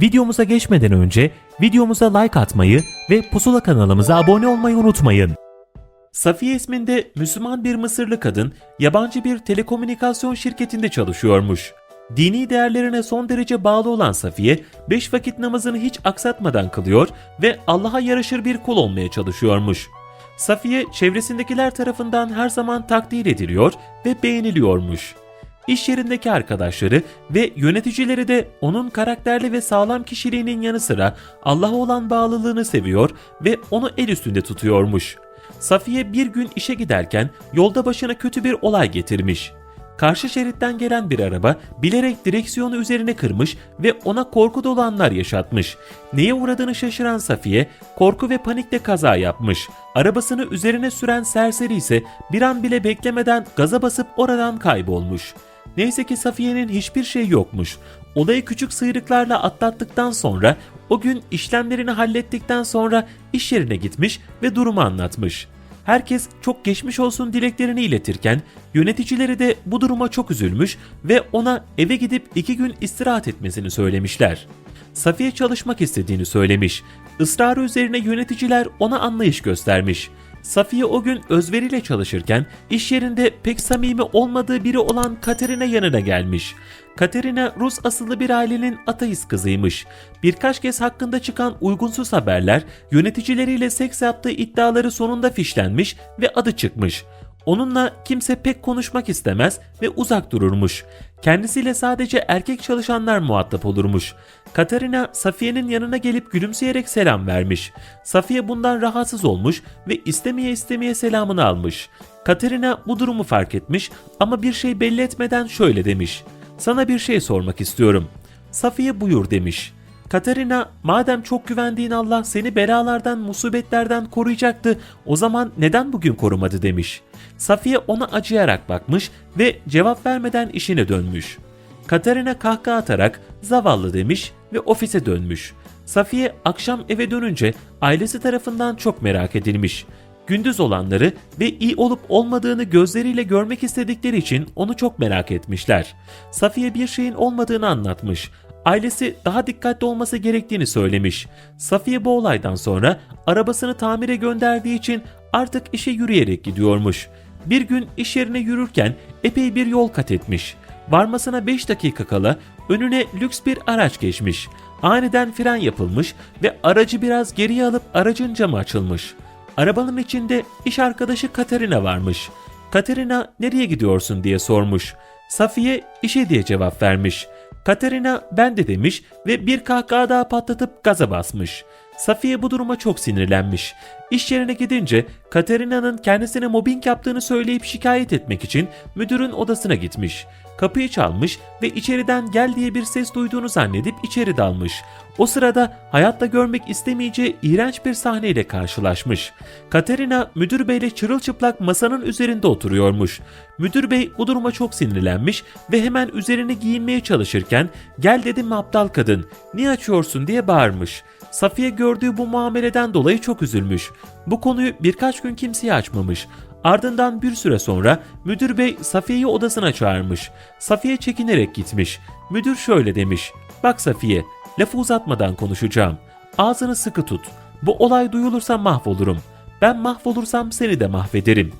Videomuza geçmeden önce videomuza like atmayı ve Pusula kanalımıza abone olmayı unutmayın. Safiye isminde Müslüman bir Mısırlı kadın yabancı bir telekomünikasyon şirketinde çalışıyormuş. Dini değerlerine son derece bağlı olan Safiye, 5 vakit namazını hiç aksatmadan kılıyor ve Allah'a yaraşır bir kul olmaya çalışıyormuş. Safiye çevresindekiler tarafından her zaman takdir ediliyor ve beğeniliyormuş. İş yerindeki arkadaşları ve yöneticileri de onun karakterli ve sağlam kişiliğinin yanı sıra Allah'a olan bağlılığını seviyor ve onu el üstünde tutuyormuş. Safiye bir gün işe giderken yolda başına kötü bir olay getirmiş. Karşı şeritten gelen bir araba bilerek direksiyonu üzerine kırmış ve ona korku dolu anlar yaşatmış. Neye uğradığını şaşıran Safiye korku ve panikle kaza yapmış. Arabasını üzerine süren serseri ise bir an bile beklemeden gaza basıp oradan kaybolmuş. Neyse ki Safiye'nin hiçbir şey yokmuş. Olayı küçük sıyrıklarla atlattıktan sonra o gün işlemlerini hallettikten sonra iş yerine gitmiş ve durumu anlatmış. Herkes çok geçmiş olsun dileklerini iletirken yöneticileri de bu duruma çok üzülmüş ve ona eve gidip iki gün istirahat etmesini söylemişler. Safiye çalışmak istediğini söylemiş. Israrı üzerine yöneticiler ona anlayış göstermiş. Safiye o gün özveriyle çalışırken iş yerinde pek samimi olmadığı biri olan Katerina yanına gelmiş. Katerina Rus asıllı bir ailenin ateist kızıymış. Birkaç kez hakkında çıkan uygunsuz haberler yöneticileriyle seks yaptığı iddiaları sonunda fişlenmiş ve adı çıkmış. Onunla kimse pek konuşmak istemez ve uzak dururmuş. Kendisiyle sadece erkek çalışanlar muhatap olurmuş. Katerina Safiye'nin yanına gelip gülümseyerek selam vermiş. Safiye bundan rahatsız olmuş ve istemeye istemeye selamını almış. Katerina bu durumu fark etmiş ama bir şey belli etmeden şöyle demiş. Sana bir şey sormak istiyorum. Safiye buyur demiş. Katerina, madem çok güvendiğin Allah seni belalardan, musibetlerden koruyacaktı, o zaman neden bugün korumadı demiş. Safiye ona acıyarak bakmış ve cevap vermeden işine dönmüş. Katerina kahkaha atarak zavallı demiş ve ofise dönmüş. Safiye akşam eve dönünce ailesi tarafından çok merak edilmiş. Gündüz olanları ve iyi olup olmadığını gözleriyle görmek istedikleri için onu çok merak etmişler. Safiye bir şeyin olmadığını anlatmış. Ailesi daha dikkatli olması gerektiğini söylemiş. Safiye bu olaydan sonra arabasını tamire gönderdiği için artık işe yürüyerek gidiyormuş. Bir gün iş yerine yürürken epey bir yol kat etmiş. Varmasına 5 dakika kala önüne lüks bir araç geçmiş. Aniden fren yapılmış ve aracı biraz geriye alıp aracın camı açılmış. Arabanın içinde iş arkadaşı Katerina varmış. Katerina nereye gidiyorsun diye sormuş. Safiye işe diye cevap vermiş. Katerina ben de demiş ve bir kahkaha daha patlatıp gaza basmış. Safiye bu duruma çok sinirlenmiş. İş yerine gidince Katerina'nın kendisine mobbing yaptığını söyleyip şikayet etmek için müdürün odasına gitmiş. Kapıyı çalmış ve içeriden gel diye bir ses duyduğunu zannedip içeri dalmış. O sırada hayatta görmek istemeyeceği iğrenç bir sahneyle karşılaşmış. Katerina müdür beyle çırılçıplak masanın üzerinde oturuyormuş. Müdür bey bu duruma çok sinirlenmiş ve hemen üzerine giyinmeye çalışırken gel dedim mi aptal kadın niye açıyorsun diye bağırmış. Safiye gördüğü bu muameleden dolayı çok üzülmüş. Bu konuyu birkaç gün kimseye açmamış. Ardından bir süre sonra müdür bey Safiye'yi odasına çağırmış. Safiye çekinerek gitmiş. Müdür şöyle demiş. Bak Safiye, lafı uzatmadan konuşacağım. Ağzını sıkı tut. Bu olay duyulursa mahvolurum. Ben mahvolursam seni de mahvederim.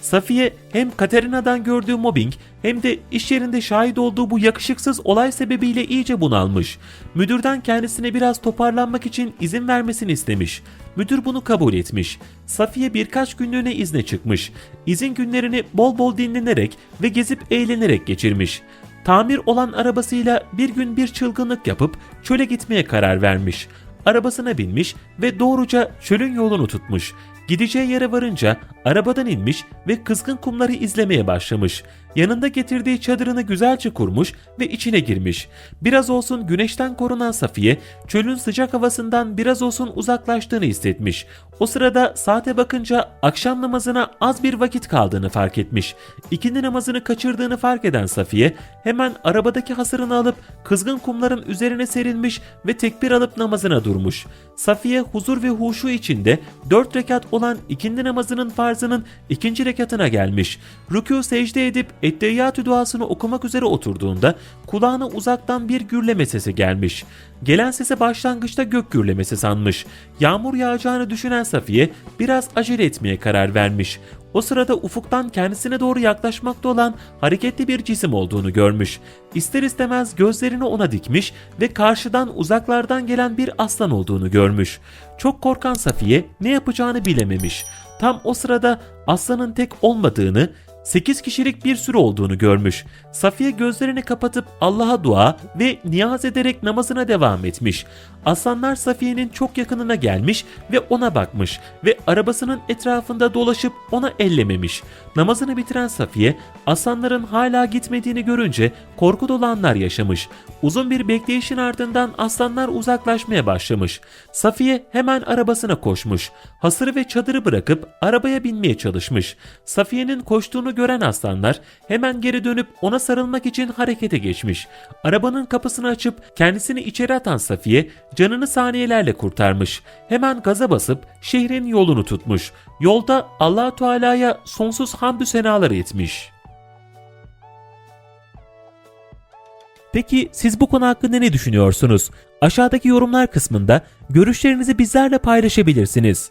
Safiye hem Katerina'dan gördüğü mobbing hem de iş yerinde şahit olduğu bu yakışıksız olay sebebiyle iyice bunalmış. Müdürden kendisine biraz toparlanmak için izin vermesini istemiş. Müdür bunu kabul etmiş. Safiye birkaç günlüğüne izne çıkmış. İzin günlerini bol bol dinlenerek ve gezip eğlenerek geçirmiş. Tamir olan arabasıyla bir gün bir çılgınlık yapıp çöle gitmeye karar vermiş. Arabasına binmiş ve doğruca çölün yolunu tutmuş. Gideceği yere varınca arabadan inmiş ve kızgın kumları izlemeye başlamış. Yanında getirdiği çadırını güzelce kurmuş ve içine girmiş. Biraz olsun güneşten korunan Safiye, çölün sıcak havasından biraz olsun uzaklaştığını hissetmiş. O sırada saate bakınca akşam namazına az bir vakit kaldığını fark etmiş. İkindi namazını kaçırdığını fark eden Safiye, hemen arabadaki hasırını alıp kızgın kumların üzerine serilmiş ve tekbir alıp namazına durmuş. Safiye huzur ve huşu içinde dört rekat olan ikindi namazının farzının ikinci rekatına gelmiş. Rükû secde edip etteyyatü duasını okumak üzere oturduğunda kulağına uzaktan bir gürleme sesi gelmiş. Gelen sesi başlangıçta gök gürlemesi sanmış. Yağmur yağacağını düşünen Safiye biraz acele etmeye karar vermiş. O sırada ufuktan kendisine doğru yaklaşmakta olan hareketli bir cisim olduğunu görmüş. İster istemez gözlerini ona dikmiş ve karşıdan uzaklardan gelen bir aslan olduğunu görmüş. Çok korkan Safiye ne yapacağını bilememiş. Tam o sırada aslanın tek olmadığını, 8 kişilik bir sürü olduğunu görmüş. Safiye gözlerini kapatıp Allah'a dua ve niyaz ederek namazına devam etmiş. Aslanlar Safiye'nin çok yakınına gelmiş ve ona bakmış ve arabasının etrafında dolaşıp ona ellememiş. Namazını bitiren Safiye, aslanların hala gitmediğini görünce korku dolu yaşamış. Uzun bir bekleyişin ardından aslanlar uzaklaşmaya başlamış. Safiye hemen arabasına koşmuş. Hasırı ve çadırı bırakıp arabaya binmeye çalışmış. Safiye'nin koştuğunu gören aslanlar hemen geri dönüp ona sarılmak için harekete geçmiş. Arabanın kapısını açıp kendisini içeri atan Safiye canını saniyelerle kurtarmış. Hemen gaza basıp şehrin yolunu tutmuş. Yolda allah Teala'ya sonsuz hamdü senalar etmiş. Peki siz bu konu hakkında ne düşünüyorsunuz? Aşağıdaki yorumlar kısmında görüşlerinizi bizlerle paylaşabilirsiniz.